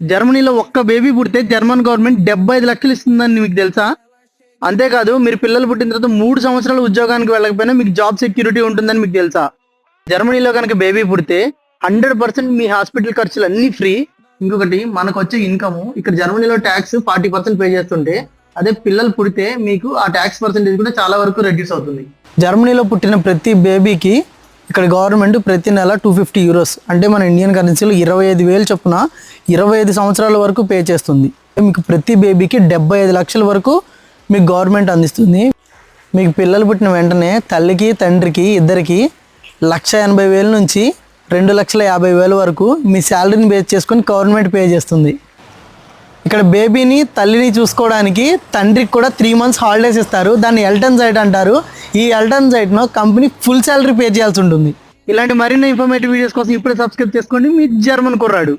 జర్మనీలో ఒక్క బేబీ పుడితే జర్మన్ గవర్నమెంట్ డెబ్బై ఐదు లక్షలు ఇస్తుందని మీకు తెలుసా? అంతేకాదు మీరు పిల్లలు పుట్టిన తర్వాత మూడు సంవత్సరాలు ఉద్యోగానికి వెళ్ళకపోయినా మీకు జాబ్ సెక్యూరిటీ ఉంటుందని మీకు తెలుసా? జర్మనీలో కనుక బేబీ పుడితే హండ్రెడ్ పర్సెంట్ మీ హాస్పిటల్ ఖర్చులు అన్ని ఫ్రీ ఇంకొకటి మనకు వచ్చే ఇన్కమ్ ఇక్కడ జర్మనీలో ట్యాక్స్ ఫార్టీ పర్సెంట్ పే చేస్తుంటే అదే పిల్లలు పుడితే మీకు ఆ ట్యాక్స్ పర్సెంటేజ్ కూడా చాలా వరకు రెడ్యూస్ అవుతుంది. జర్మనీలో పుట్టిన ప్రతి బేబీకి ఇక్కడ గవర్నమెంట్ ప్రతి నెల టూ ఫిఫ్టీ యూరోస్ అంటే మన ఇండియన్ కరెన్సీలో ఇరవై ఐదు వేలు చొప్పున ఇరవై ఐదు సంవత్సరాల వరకు పే చేస్తుంది. మీకు ప్రతి బేబీకి డెబ్బై ఐదు లక్షల వరకు మీకు గవర్నమెంట్ అందిస్తుంది. మీకు పిల్లలు పుట్టిన వెంటనే తల్లికి తండ్రికి ఇద్దరికి లక్ష ఎనభై వేల నుంచి రెండు లక్షల యాభై వేల వరకు మీ శాలరీని బేస్ చేసుకొని గవర్నమెంట్ పే చేస్తుంది. ఇక్కడ బేబీని తల్లిని చూసుకోవడానికి తండ్రికి కూడా త్రీ మంత్స్ హాలిడేస్ ఇస్తారు. దాన్ని ఎల్టన్ సైట్ అంటారు. ఈ ఎల్టన్ సైట్ను కంపెనీ ఫుల్ శాలరీ పే చేయాల్సి ఉంటుంది. ఇలాంటి మరిన్ని ఇన్ఫర్మేటివ్ వీడియోస్ కోసం ఇప్పుడే సబ్స్క్రైబ్ చేసుకోండి. మీ జర్మన్ కుర్రాడు.